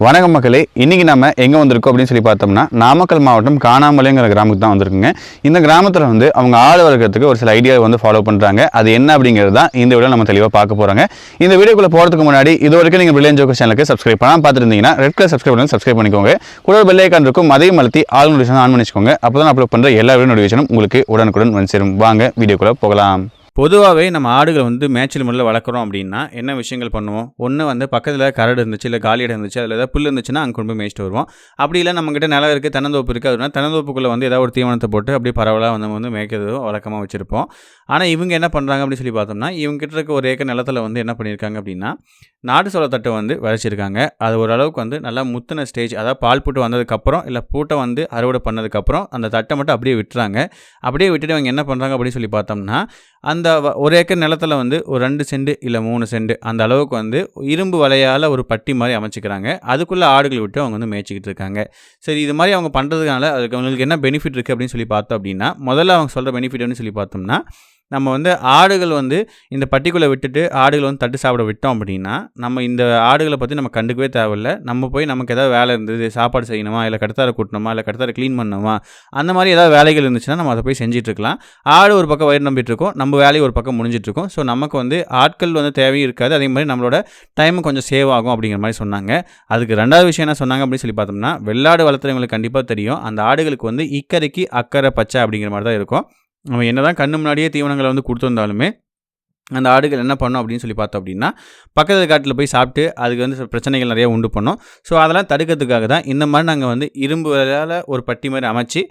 வணக்கம் மக்களே இன்றைக்கி நம்ம எங்கே வந்திருக்கோம் அப்படின்னு சொல்லி பார்த்தோம்னா நாமக்கல் மாவட்டம் காணாமலைங்கிற கிராமத்துக்கு தான் வந்திருக்குங்க. இந்த கிராமத்தில் வந்து அவங்க ஆள் வளர்க்குறதுக்கு ஒரு சில ஐடியா வந்து ஃபாலோ பண்ணுறாங்க அது என்ன அப்படிங்கிறது தான் இந்த வீடியோ நம்ம தெளிவாக பார்க்க போகிறாங்க இந்த வீடியோக்குள்ளே போகிறதுக்கு முன்னாடி இது வரைக்கும் நீங்கள் பிரில்லியன் ஜோக்கர் சேனலுக்கு சப்ஸ்கிரைப் பண்ணால் பார்த்துருந்தீங்கன்னா ரெட் கலர் சப்ஸ்கிரைப் பண்ணி சப்ஸ்கிரைப் பண்ணிக்கோங்க. கூட பெல் ஐக்கான் இருக்கும் அதையும் அழுத்தி ஆல் நோட்டிஃபிகேஷன் ஆன் பண்ணிக்கோங்க அப்போ தான் அப்லோட் பண்ணுற எல்லா வீடியோ நோட்டிஃபிகேஷனும் உங்களுக்கு உடனுக்குடன் வந்து சேரும். வாங்க வீடியோக்குள்ளே போகலாம். பொதுவாகவே நம்ம ஆடுகளை வந்து மேய்ச்சல் முறையில் வளர்க்குறோம் அப்படின்னா என்ன விஷயங்கள் பண்ணுவோம்? ஒன்று வந்து பக்கத்தில் கரடு இருந்துச்சு இல்லை காலி இடம் இருந்துச்சு அதில் ஏதாவது புல் இருந்துச்சுன்னா அங்கே கொண்டு போய் மேய்ச்சிட்டு வருவோம். அப்படி இல்லை நம்மக்கிட்ட நிலம் இருக்குது தென்னந்தோப்பு இருக்குது அதுனா தென்னந்தோப்புக்குள்ளே வந்து ஏதாவது ஒரு தீவனத்தை போட்டு அப்படியே பரவலாக வந்து வந்து மேய்க்கிறது வழக்கமாக வச்சுருப்போம். ஆனால் இவங்க என்ன பண்ணுறாங்க அப்படின்னு சொல்லி பார்த்தோம்னா இவங்ககிட்ட இருக்க ஒரு ஏக்கர் நிலத்தில் வந்து என்ன பண்ணியிருக்காங்க அப்படின்னா நாடு சோளத்தட்டை வந்து விளைச்சிருக்காங்க அது ஓரளவுக்கு வந்து நல்லா முத்தின ஸ்டேஜ் அதாவது பால் போட்டு வந்ததுக்கப்புறம் இல்லை பூட்டை வந்து அறுவடை பண்ணதுக்கப்புறம் அந்த தட்டை மட்டும் அப்படியே விட்டுறாங்க. அப்படியே விட்டுட்டு அவங்க என்ன பண்ணுறாங்க அப்படின்னு சொல்லி பார்த்தோம்னா அந்த வ- ஒரு ஏக்கர் நிலத்தில் வந்து ஒரு ரெண்டு செண்டு இல்லை மூணு செண்டு அந்த அளவுக்கு வந்து இரும்பு வலையால் ஒரு பட்டி மாதிரி அமைச்சிக்கிறாங்க. அதுக்குள்ளே ஆடுகள் விட்டு அவங்க வந்து மேய்ச்சிக்கிட்டு இருக்காங்க. சரி இது மாதிரி அவங்க பண்ணுறதுனால அதுக்கு அவங்களுக்கு என்ன பெனிஃபிட் இருக்குது அப்படின்னு சொல்லி பார்த்தோம் அப்படின்னா முதல்ல அவங்க சொல்கிற பெனிஃபிட்னு சொல்லி பார்த்தோம்னா நம்ம வந்து ஆடுகள் வந்து இந்த பட்டிக்குள்ளே விட்டுட்டு ஆடுகள் வந்து தட்டு சாப்பிட விட்டோம் அப்படின்னா நம்ம இந்த ஆடுகளை பற்றி நம்ம கண்டுக்கவே தேவையில்ல. நம்ம போய் நமக்கு ஏதாவது வேலை இருந்தது சாப்பாடு செய்யணுமா இல்லை கடத்தார கூட்டணுமா இல்லை கடத்தார க்ளீன் பண்ணணுமா அந்த மாதிரி ஏதாவது வேலைகள் இருந்துச்சுன்னா நம்ம அதை போய் செஞ்சிட்ருக்கலாம் ஆடு ஒரு பக்கம் வயிறு நம்பிட்டுருக்கோம் நம்ம வேலையை ஒரு பக்கம் முடிஞ்சிட்ருக்கோம் ஸோ நமக்கு வந்து ஆட்கள் வந்து தேவையும் இருக்காது. அதே மாதிரி நம்மளோட டைமும் கொஞ்சம் சேவ் ஆகும் அப்படிங்கிற மாதிரி சொன்னாங்க. அதுக்கு ரெண்டாவது விஷயம் என்ன சொன்னாங்க அப்படின்னு சொல்லி பார்த்தோம்னா வெள்ளாடு வளர்த்துறவங்களுக்கு கண்டிப்பாக தெரியும். அந்த ஆடுகளுக்கு வந்து இக்கரைக்கு அக்கறை பச்சை அப்படிங்கிற மாதிரி தான் இருக்கும். நம்ம என்னதான் கண்ணு முன்னாடியே தீவனங்களை வந்து கொடுத்துருந்தாலுமே அந்த ஆடுகள் என்ன பண்ணும் அப்படின்னு சொல்லி பார்த்தோம் அப்படின்னா பக்கத்து காட்டில் போய் சாப்பிட்டு அதுக்கு வந்து பிரச்சனைகள் நிறைய உண்டு பண்ணோம். ஸோ அதெல்லாம் தடுக்கிறதுக்காக தான் இந்த மாதிரி நாங்கள் வந்து இரும்பு வேலையால் ஒரு பட்டி மாதிரி அமைச்சு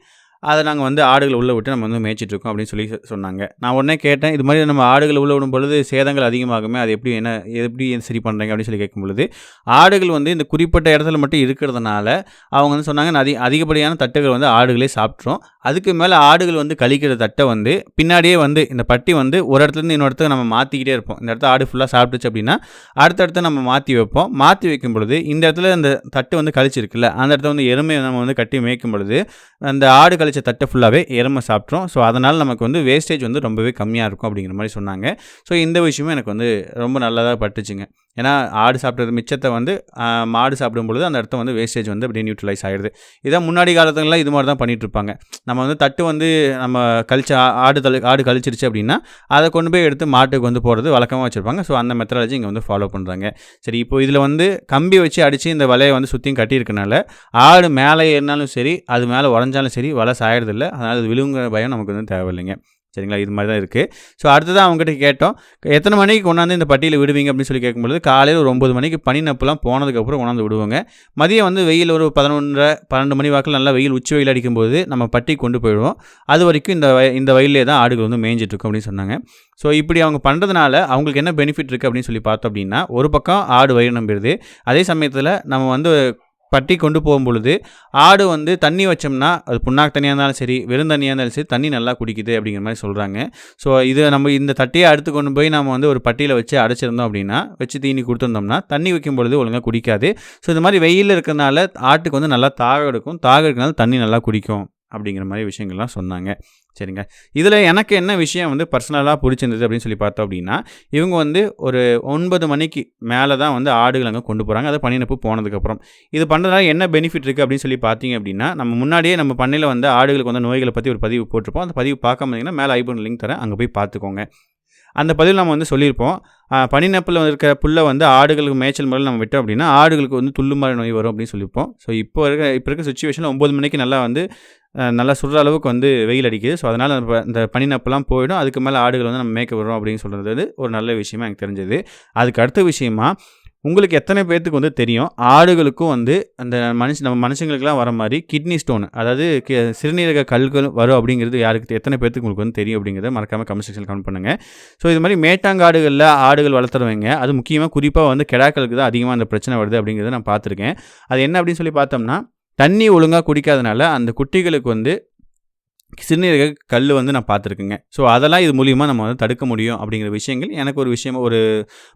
அதை நாங்கள் வந்து ஆடுகளை உள்ளே விட்டு நம்ம வந்து மேய்ச்சிட்ருக்கோம் அப்படின்னு சொல்லி சொ- சொன்னாங்க. நான் உடனே கேட்டேன் இது மாதிரி நம்ம ஆடுகளை உள்ளே விடும் பொழுது சேதங்கள் அதிகமாகுமே அது எப்படி என்ன எப்படி சரி பண்ணுறீங்க அப்படின்னு சொல்லி கேட்கும் பொழுது ஆடுகள் வந்து இந்த குறிப்பிட்ட இடத்துல மட்டும் இருக்கிறதுனால அவங்க வந்து சொன்னாங்க "நான் அதிகப்படியான தட்டுகள் வந்து ஆடுகளே சாப்பிட்றோம் அதுக்கு மேலே ஆடுகள் வந்து கழிக்கிற தட்டை வந்து பின்னாடியே வந்து இந்த பட்டி வந்து ஒரு இடத்துலேருந்து இன்னொரு இடத்துக்கு நம்ம மாற்றிக்கிட்டே இருப்போம். இந்த இடத்த ஆடு ஃபுல்லாக சாப்பிட்டுச்சு அப்படின்னா அடுத்தடுத்து நம்ம மாற்றி வைப்போம். மாற்றி வைக்கும் பொழுது இந்த இடத்துல இந்த தட்டு வந்து கழிச்சிருக்குல்ல அந்த இடத்துல வந்து எருமை நம்ம வந்து கட்டி மேய்க்கும் பொழுது அந்த ஆடு கழிச்ச தட்டை ஃபுல்லாகவே எருமை சாப்பிட்றோம் ஸோ அதனால் நமக்கு வந்து வேஸ்டேஜ் வந்து ரொம்பவே கம்மியாக இருக்கும் அப்படிங்கிற மாதிரி சொன்னாங்க. ஸோ இந்த விஷயமும் எனக்கு வந்து ரொம்ப நல்லதாக பட்டுச்சுங்க. ஏன்னா ஆடு சாப்பிட்றது மிச்சத்தை வந்து மாடு சாப்பிடும் பொழுது அந்த இடத்த வந்து வேஸ்டேஜ் வந்து அப்படியே நியூட்ரலைஸ் ஆகிடுது இதான் முன்னாடி காலத்துலலாம் இது மாதிரி தான் பண்ணிகிட்ருப்பாங்க இருப்பாங்க நம்ம வந்து தட்டு வந்து நம்ம கழிச்ச ஆ- ஆடு தழு ஆடு கழிச்சிருச்சு அப்படின்னா அதை கொண்டு போய் எடுத்து மாட்டுக்கு வந்து போடுறது வழக்கமாக வச்சுருப்பாங்க. ஸோ அந்த மெத்தடாலஜி இங்கே வந்து ஃபாலோ பண்ணுறாங்க சரி இப்போ இதில் வந்து கம்பி வச்சு அடித்து இந்த வலையை வந்து சுற்றியும் கட்டியிருக்கனால ஆடு மேலே ஏறினாலும் சரி அது மேலே உடஞ்சாலும் சரி வலை சாயிறதில்லை. அதனால் அது விழுங்குற பயம் நமக்கு வந்து தேவையில்லைங்க. சரிங்களா? இது மாதிரி தான் இருக்குது ஸோ அடுத்ததான் அவங்ககிட்ட கேட்டோம் எத்தனை மணிக்கு கொண்டாந்து இந்த பட்டியில் விடுவீங்க? அப்படின்னு சொல்லி கேட்கும்பொழுது காலையில் ஒரு ஒம்பது மணிக்கு பனிநப்புலாம் போனதுக்கப்புறம் கொண்டாந்து விடுவோங்க. மதியம் வந்து வெயில் ஒரு பதினொன்றரை பன்னெண்டு மணி வாக்கில் நல்லா வெயில் உச்சி வெயில் அடிக்கும்போது நம்ம பட்டி கொண்டு போயிடுவோம். அது வரைக்கும் இந்த வய இந்த வயலே தான் ஆடுகள் வந்து மேய்ஞ்சிட்ருக்கும் அப்படின்னு சொன்னாங்க. ஸோ இப்படி அவங்க பண்ணுறதுனால அவங்களுக்கு என்ன பெனிஃபிட் இருக்குது அப்படின்னு சொல்லி பார்த்தோம் அப்படின்னா ஒரு பக்கம் ஆடு வயிறு நம்பிடுது அதே சமயத்தில் நம்ம வந்து பட்டி கொண்டு போகும் பொழுது ஆடு வந்து தண்ணி வச்சோம்னா அது புண்ணாக்கு தண்ணியாக இருந்தாலும் சரி வெறும் தண்ணியாக இருந்தாலும் சரி தண்ணி நல்லா குடிக்குது அப்படிங்கிற மாதிரி சொல்கிறாங்க ஸோ இது நம்ம இந்த தட்டையை அடுத்து கொண்டு போய் நம்ம வந்து ஒரு பட்டியில் வச்சு அடைச்சிருந்தோம் அப்படின்னா வச்சு தீனி கொடுத்துருந்தோம்னா தண்ணி வைக்கும் பொழுது ஒழுங்காக குடிக்காது. ஸோ இந்த மாதிரி வெயிலில் இருக்கிறதுனால ஆட்டுக்கு வந்து நல்லா தாகம் எடுக்கும். தாகம் எடுக்கனால தண்ணி நல்லா குடிக்கும். அப்படிங்கிற மாதிரி விஷயங்கள்லாம் சொன்னாங்க. சரிங்க. இதில் எனக்கு என்ன விஷயம் வந்து பர்சனலாக பிடிச்சிருந்தது அப்படின்னு சொல்லி பார்த்தோம் அப்படின்னா இவங்க வந்து ஒரு ஒன்பது மணிக்கு மேலே தான் வந்து ஆடுகள் அங்கே கொண்டு போகிறாங்க அதை பண்ணினப்பு போனதுக்கப்புறம் இது பண்ணுறதுனால என்ன பெனிஃபிட் இருக்குது அப்படின்னு சொல்லி பார்த்தீங்க அப்படின்னா நம்ம முன்னாடியே நம்ம பண்ணையில் வந்து ஆடுகளுக்கு வந்து நோய்களை பற்றி ஒரு பதிவு போட்டிருப்போம். அந்த பதிவு பார்க்க முடியுங்கன்னா மேலே ஐபோன் லிங்க் தரேன். அங்கே போய் பார்த்துக்கோங்க. அந்த பதிவில் நம்ம வந்து சொல்லியிருப்போம். பனிநப்பில் இருக்கிற புல்லை வந்து ஆடுகளுக்கு மேய்ச்சல் முறையில் நம்ம விட்டோம் அப்படின்னா ஆடுகளுக்கு வந்து துள்ளுமாறு நோய் வரும் அப்படின்னு சொல்லியிருப்போம். ஸோ இப்போ இருக்க இப்போ இருக்க சுச்சுவேஷனில் ஒம்பது மணிக்கு நல்லா வந்து நல்லா சுடுற அளவுக்கு வந்து வெயில் அடிக்குது. ஸோ அதனால் நம்ம இந்த பனிநப்பெல்லாம் போயிடும். அதுக்கு மேலே ஆடுகள் வந்து நம்ம மேய்க்க விடுறோம் அப்படின்னு சொல்கிறது ஒரு நல்ல விஷயமா எனக்கு தெரிஞ்சது. அதுக்கு அடுத்த விஷயமா உங்களுக்கு எத்தனை பேர்த்துக்கு வந்து தெரியும்? ஆடுகளுக்கும் வந்து அந்த மனுஷ நம்ம மனுஷங்களுக்குலாம் வர மாதிரி கிட்னி ஸ்டோன் அதாவது சிறுநீரக கல்கள் வரும் அப்படிங்கிறது யாருக்கு எத்தனை பேர்த்துக்கு உங்களுக்கு வந்து தெரியும் அப்படிங்கிறத மறக்காமல் கமெண்ட் செக்ஷன் கமெண்ட் பண்ணுங்கள் ஸோ இது மாதிரி மேட்டாங்காடுகளில் ஆடுகள் வளர்த்துறவங்க அது முக்கியமாக குறிப்பாக வந்து கிடாக்களுக்கு தான் அதிகமாக அந்த பிரச்சனை வருது அப்படிங்கிறத நான் பார்த்துருக்கேன். அது என்ன அப்படின்னு சொல்லி பார்த்தோம்னா தண்ணி ஒழுங்காக குடிக்காதனால அந்த குட்டிகளுக்கு வந்து சிறுநீரக கல் வந்து நான் பார்த்துருக்குங்க. ஸோ அதெல்லாம் இது மூலியமாக நம்ம வந்து தடுக்க முடியும் அப்படிங்கிற விஷயங்கள் எனக்கு ஒரு விஷயம் ஒரு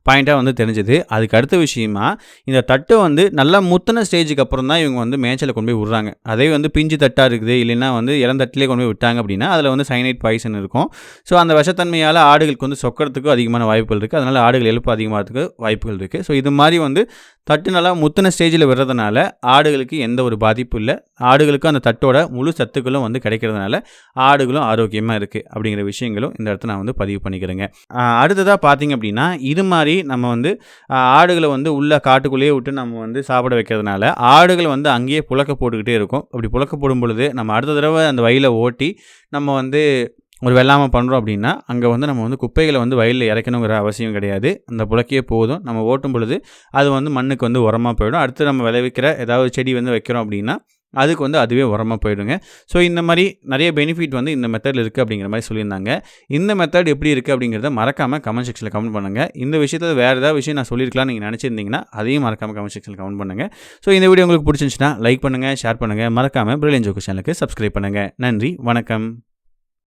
பாயிண்ட்டாக வந்து தெரிஞ்சது. அதுக்கு அடுத்த விஷயமா இந்த தட்டு வந்து நல்லா முத்தின ஸ்டேஜுக்கு அப்புறம் தான் இவங்க வந்து மேய்ச்சலை கொண்டு போய் விட்றாங்க. அதே வந்து பிஞ்சு தட்டாக இருக்குது இல்லைன்னா வந்து இளந்தட்டிலே கொண்டு போய் விட்டாங்க அப்படின்னா அதில் வந்து சைனைட் பாய்சன் இருக்கும். ஸோ அந்த விஷத்தன்மையால் ஆடுகளுக்கு வந்து சொக்கிறதுக்கும் அதிகமான வாய்ப்புகள் இருக்குது அதனால் ஆடுகள் எழுப்பு அதிகமாகிறதுக்கு வாய்ப்புகள் இருக்குது ஸோ இது மாதிரி வந்து தட்டு நல்லா முத்தின ஸ்டேஜில் விடுறதுனால ஆடுகளுக்கு எந்த ஒரு பாதிப்பும் இல்லை. ஆடுகளுக்கும் அந்த தட்டோட முழு சத்துக்களும் வந்து கிடைக்கிறதுனால ஆடுகளும் ஆரோக்கியமாக இருக்குது அப்படிங்கிற விஷயங்களும் இந்த இடத்துல நான் வந்து பதிவு பண்ணிக்கிறேங்க. அடுத்ததாக பார்த்தீங்க அப்படின்னா இது மாதிரி நம்ம வந்து ஆடுகளை வந்து உள்ள காட்டுக்குள்ளேயே விட்டு நம்ம வந்து சாப்பிட வைக்கிறதுனால ஆடுகள் வந்து அங்கேயே புழக்க போட்டுக்கிட்டே இருக்கும். அப்படி புழக்க போடும் பொழுது நம்ம அடுத்த தடவை அந்த வயலை ஓட்டி நம்ம வந்து ஒரு வெள்ளாமை பண்ணுறோம் அப்படின்னா அங்கே வந்து நம்ம வந்து குப்பைகளை வந்து வயலில் இறக்கணுங்கிற அவசியம் கிடையாது. அந்த புழக்கியே போதும். நம்ம ஓட்டும் பொழுது அது வந்து மண்ணுக்கு வந்து உரமாக போயிடும். அடுத்து நம்ம விளைவிக்கிற ஏதாவது செடி வந்து வைக்கிறோம் அப்படின்னா அதுக்கு வந்து அதுவே உரமாக போயிடுங்க. ஸோ இந்த மாதிரி நிறைய பெனிஃபிட் வந்து இந்த மெத்தடில் இருக்குது அப்படிங்கிற மாதிரி சொல்லியிருந்தாங்க. இந்த மெத்தட் எப்படி இருக்குது அப்படிங்கிறத மறக்காமல் கமெண்ட் செக்ஷனில் கமெண்ட் பண்ணுங்கள் இந்த விஷயத்தில் வேறு ஏதாவது விஷயம் நான் சொல்லியிருக்கலாம் நீங்கள் நினச்சிருந்தீங்கன்னா அதையும் மறக்காமல் கமெண்ட் செக்ஷனில் கமெண்ட் பண்ணுங்கள் ஸோ இந்த வீடியோ உங்களுக்கு பிடிச்சிருந்துச்சுன்னா லைக் பண்ணுங்கள் ஷேர் பண்ணுங்கள் மறக்காமல் பிரிலியன் ஜோக்கு சேனலுக்கு சப்ஸ்கிரைப் பண்ணுங்கள் நன்றி வணக்கம்.